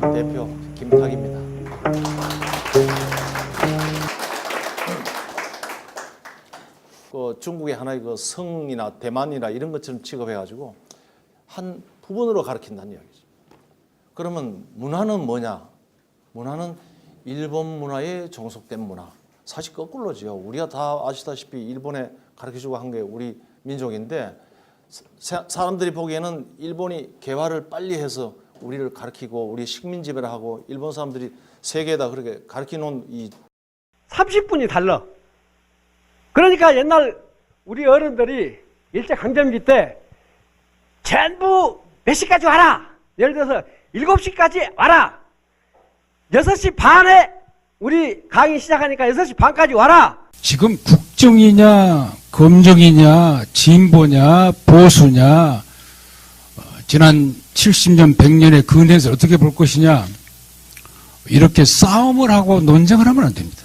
대표 김탁입니다. 그 중국의 하나의 그 성이나 대만이나 이런 것처럼 취급해가지고 한 부분으로 가르친다는 이야기죠. 그러면 문화는 뭐냐? 문화는 일본 문화에 종속된 문화. 사실 거꾸로지요. 우리가 다 아시다시피 일본에 가르쳐주고 한 게 우리 민족인데 사- 사람들이 보기에는 일본이 개화를 빨리 해서 우리를 가르치고 우리 식민 지배를 하고 일본 사람들이 세계에다 그렇게 가르쳐 놓은 이 30분이 달라. 그러니까 옛날 우리 어른들이 일제 강점기 때 전부 몇 시까지 와라. 예를 들어서 7시까지 와라. 6시 반에 우리 강의 시작하니까 6시 반까지 와라. 지금 국정이냐, 검정이냐, 진보냐, 보수냐, 어, 지난 70년, 100년의 근해에서 어떻게 볼 것이냐, 이렇게 싸움을 하고 논쟁을 하면 안 됩니다.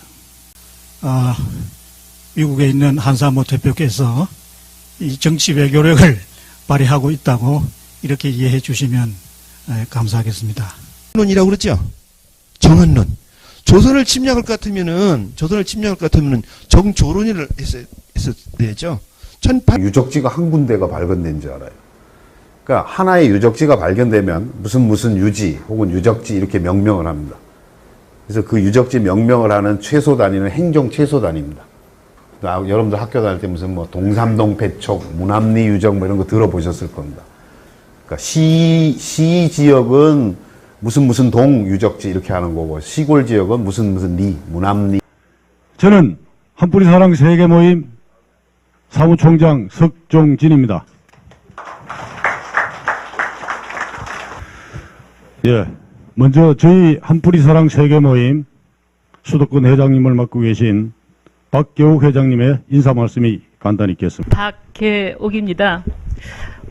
아, 미국에 있는 한사모 대표께서 이 정치 외교력을 발휘하고 있다고 이렇게 이해해 주시면 에, 감사하겠습니다. 논이라고 그러죠. 정한론. 조선을 침략할 것 같으면은 조선을 침략할 것 같으면은 정조론을 했어야 했었야죠. 18 유적지가 한 군데가 발견된 줄 알아요. 그러니까 하나의 유적지가 발견되면 무슨 무슨 유지 혹은 유적지 이렇게 명명을 합니다. 그래서 그 유적지 명명을 하는 최소 단위는 행정 최소 단위입니다. 아, 여러분들 학교 다닐 때 무슨 뭐 동삼동 배촉, 문암리 유적 뭐 이런 거 들어보셨을 겁니다. 그러니까 시, 시 지역은 무슨 무슨 동 유적지 이렇게 하는 거고 시골 지역은 무슨 무슨 리, 문암리 저는 한뿌리 사랑 세계 모임 사무총장 석종진입니다. 예. 먼저 저희 한뿌리 사랑 세계 모임 수도권 회장님을 맡고 계신 박교욱 회장님의 인사 말씀이 간단히 있겠습니다. 박계옥입니다.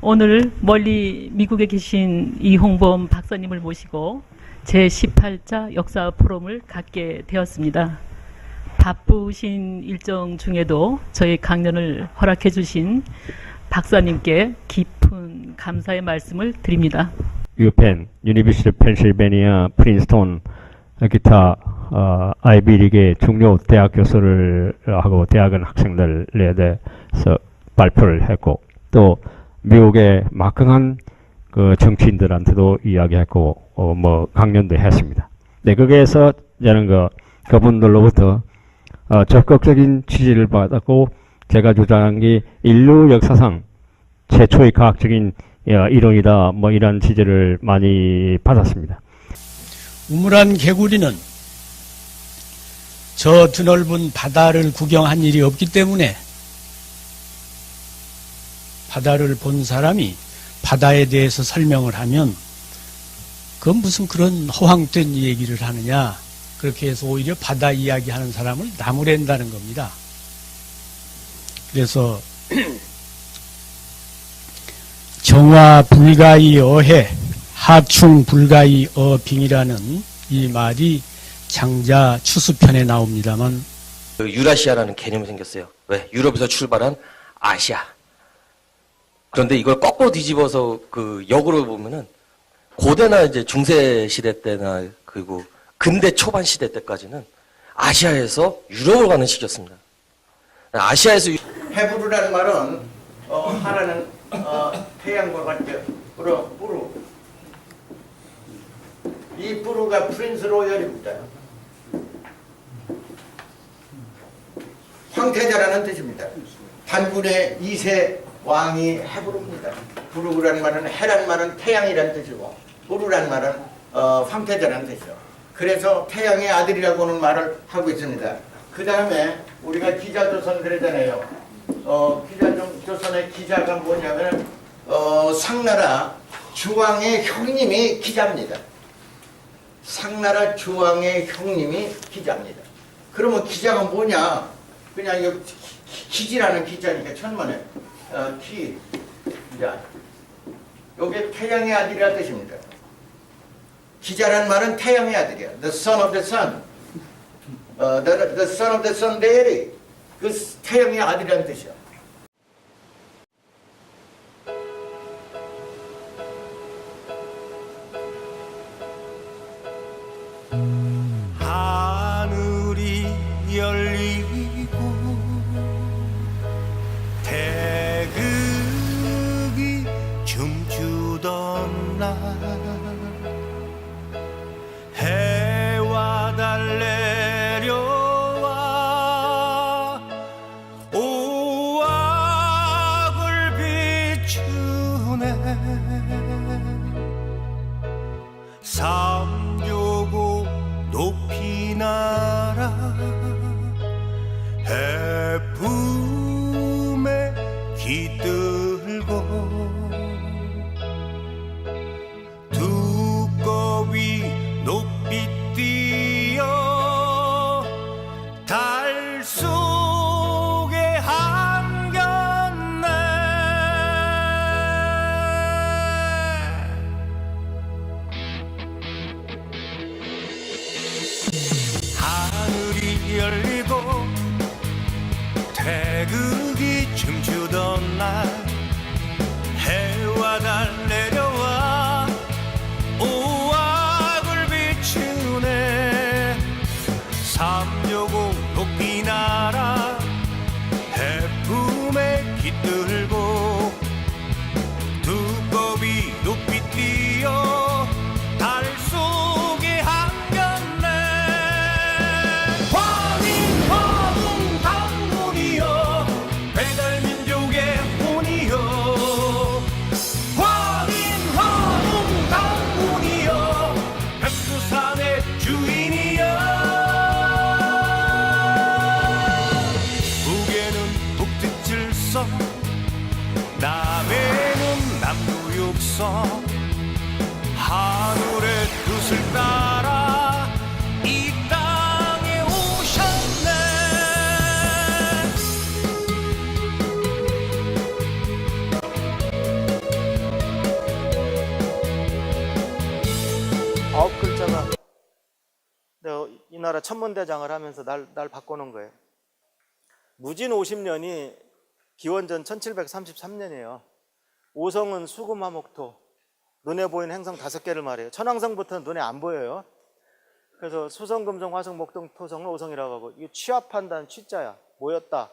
오늘 멀리 미국에 계신 이홍범 박사님을 모시고 제18차 역사 포럼을 갖게 되었습니다. 바쁘신 일정 중에도 저희 강연을 허락해 주신 박사님께 깊은 감사의 말씀을 드립니다. 유펜, 유니버시티 펜실베니아, 프린스톤, 기타 어, 아이비리그의 중요 대학 교수를 하고 대학원 학생들에 대해서 발표를 했고 또 미국의 막강한 그 정치인들한테도 이야기했고 어, 뭐 강연도 했습니다. 네, 거기에서 저는 그 그분들로부터 어, 적극적인 지지를 받았고 제가 주장한 게 인류 역사상 최초의 과학적인 어, 이론이다 뭐 이런 지지를 많이 받았습니다. 우물안 개구리는 저 드넓은 바다를 구경한 일이 없기 때문에 바다를 본 사람이 바다에 대해서 설명을 하면 그건 무슨 그런 허황된 얘기를 하느냐 그렇게 해서 오히려 바다 이야기하는 사람을 나무랜다는 겁니다. 그래서 정화 불가이 어해 하충 불가이 어빙이라는 이 말이 장자 추수편에 나옵니다만 그 유라시아라는 개념이 생겼어요. 왜? 유럽에서 출발한 아시아. 그런데 이걸 거꾸로 뒤집어서 그 역으로 보면은 고대나 이제 중세 시대 때나 그리고 근대 초반 시대 때까지는 아시아에서 유럽으로 가는 시기였습니다. 아시아에서 유- 헤브르라는 말은 어, 하나는 어, 태양과 같죠. 뿌르 뿌르. 이 뿌르가 프린스 로열입니다. 황태자라는 뜻입니다. 단군의 2세 왕이 헤브르입니다. 부르라는 말은 해란 말은 태양이라는 뜻이고 부르라는 말은 어, 황태자라는 뜻이죠. 그래서 태양의 아들이라고 하는 말을 하고 있습니다. 그 다음에 우리가 기자조선 그러잖아요. 어, 기자조선의 기자가 뭐냐면 어, 상나라 주왕의 형님이 기자입니다. 상나라 주왕의 형님이 기자입니다. 그러면 기자가 뭐냐? 그냥 기- 기지라는 기자니까 천만에 어, 기 기자. 요게 태양의 아들이라 뜻입니다. 기자란 말은 태양의 아들이야. The son of the sun. 어, the, the son of the sun deity. 그 태양의 아들이라는 뜻이야. 천문대장을 하면서 날, 날 바꿔놓은 거예요. 무진 50년이 기원전 1733년이에요. 오성은 수금화목토, 눈에 보이는 행성 다섯 개를 말해요. 천왕성부터는 눈에 안 보여요. 그래서 수성, 금성, 화성, 목동, 토성을 오성이라고 하고 이 취합한다는 취자야. 모였다.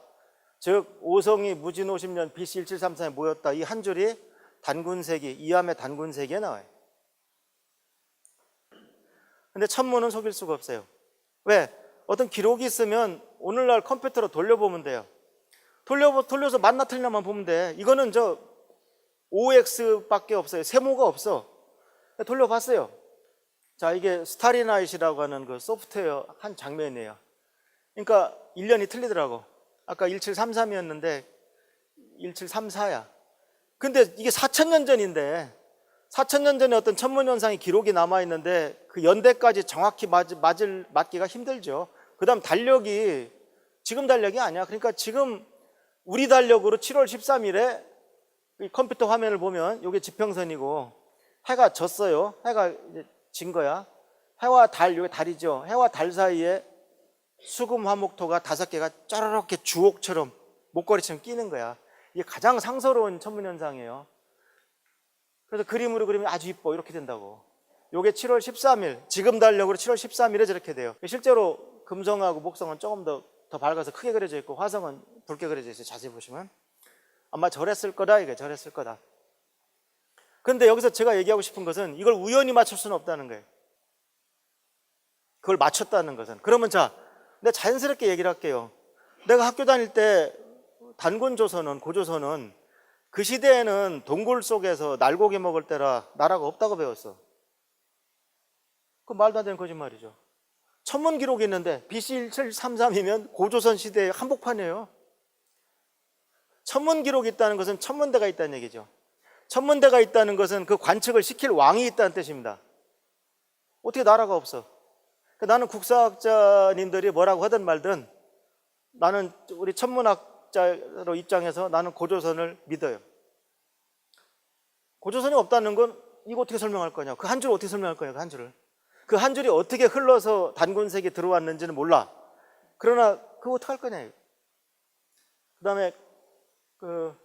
즉 오성이 무진 50년 BC 1733에 모였다. 이 한 줄이 단군세기, 이함의 단군세기에 나와요. 근데 천문은 속일 수가 없어요. 왜? 어떤 기록이 있으면 오늘날 컴퓨터로 돌려보면 돼요. 돌려, 돌려서 맞나 틀리나만 보면 돼. 이거는 저 OX밖에 없어요. 세모가 없어. 돌려봤어요. 자, 이게 스타리나잇이라고 하는 그 소프트웨어 한 장면이에요. 그러니까 1년이 틀리더라고. 아까 1733이었는데 1734야. 근데 이게 4천년 전인데 4천 년 전에 어떤 천문현상의 기록이 남아 있는데 그 연대까지 정확히 맞, 맞을, 맞기가 힘들죠. 그 다음 달력이 지금 달력이 아니야. 그러니까 지금 우리 달력으로 7월 13일에 이 컴퓨터 화면을 보면 이게 지평선이고 해가 졌어요. 해가 이제 진 거야. 해와 달, 이게 달이죠. 해와 달 사이에 수금 화목토가 다섯 개가 짜르르게 주옥처럼 목걸이처럼 끼는 거야. 이게 가장 상서로운 천문현상이에요. 그래서 그림으로 그리면 아주 이뻐 이렇게 된다고. 요게 7월 13일 지금 달력으로 7월 13일에 저렇게 돼요. 실제로 금성하고 목성은 조금 더, 더 밝아서 크게 그려져 있고 화성은 붉게 그려져 있어요. 자세히 보시면 아마 저랬을 거다 이게 저랬을 거다. 그런데 여기서 제가 얘기하고 싶은 것은 이걸 우연히 맞출 수는 없다는 거예요. 그걸 맞췄다는 것은 그러면 자, 내가 자연스럽게 얘기를 할게요. 내가 학교 다닐 때 단군 조선은 고조선은 그 시대에는 동굴 속에서 날고기 먹을 때라 나라가 없다고 배웠어. 그 말도 안 되는 거짓말이죠. 천문 기록이 있는데 BC 1733이면 고조선 시대의 한복판이에요. 천문 기록이 있다는 것은 천문대가 있다는 얘기죠. 천문대가 있다는 것은 그 관측을 시킬 왕이 있다는 뜻입니다. 어떻게 나라가 없어? 그러니까 나는 국사학자님들이 뭐라고 하든 말든 나는 우리 천문학 자로 입장해서 나는 고조선을 믿어요. 고조선이 없다는 건 이거 어떻게 설명할 거냐? 그 한 줄 어떻게 설명할 거냐? 그 한 줄을. 그 한 줄이 어떻게 흘러서 단군색에 들어왔는지는 몰라. 그러나 그거 어떡할 거냐? 그 다음에 그,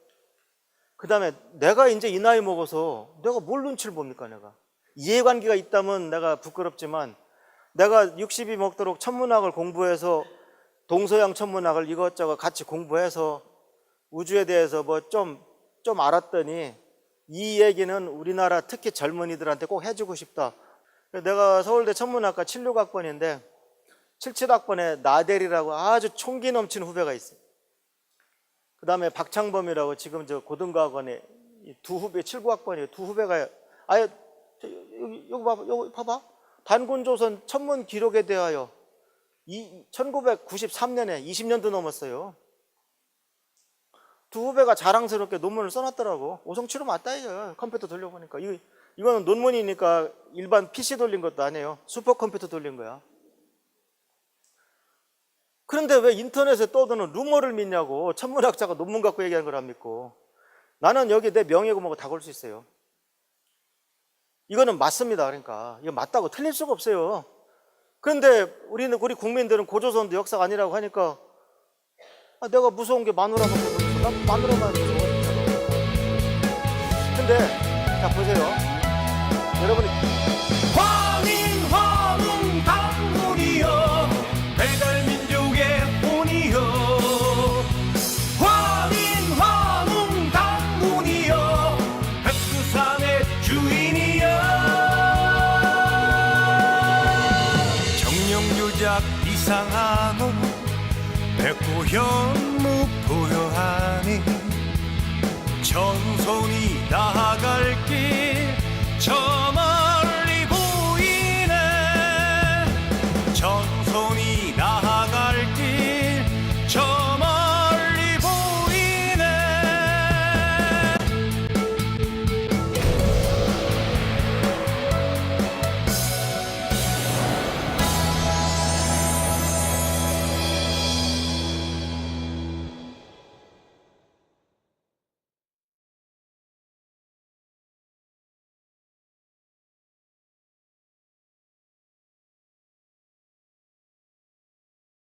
그 다음에 내가 이제 이 나이 먹어서 내가 뭘 눈치를 봅니까, 내가. 이해관계가 있다면 내가 부끄럽지만 내가 60이 먹도록 천문학을 공부해서 동서양 천문학을 이것저것 같이 공부해서 우주에 대해서 뭐 좀, 좀 알았더니 이 얘기는 우리나라 특히 젊은이들한테 꼭 해주고 싶다. 내가 서울대 천문학과 76학번인데 77학번에 나델이라고 아주 총기 넘치는 후배가 있어요. 그 다음에 박창범이라고 지금 저 고등과학원에 이두 후배, 79학번이에요. 두 후배가 아예 저, 여기, 여기 봐봐, 여기 봐봐. 단군조선 천문 기록에 대하여 이 1993년에 20년도 넘었어요. 두 후배가 자랑스럽게 논문을 써놨더라고. 오성치로 맞다 이거. 컴퓨터 돌려보니까. 이, 이거는 논문이니까 일반 PC 돌린 것도 아니에요. 슈퍼컴퓨터 돌린 거야. 그런데 왜 인터넷에 떠드는 루머를 믿냐고. 천문학자가 논문 갖고 얘기하는 걸 안 믿고. 나는 여기 내 명예고 뭐고 다 걸 수 있어요. 이거는 맞습니다. 그러니까. 이거 맞다고 틀릴 수가 없어요. 그런데 우리는, 우리 국민들은 고조선도 역사가 아니라고 하니까 아, 내가 무서운 게 마누라밖에 모르겠어. 난 마누라가 무서워. 근데, 자, 보세요. 여러분이 상하고 백구현 무포효하니 전손이 나아갈 길 전.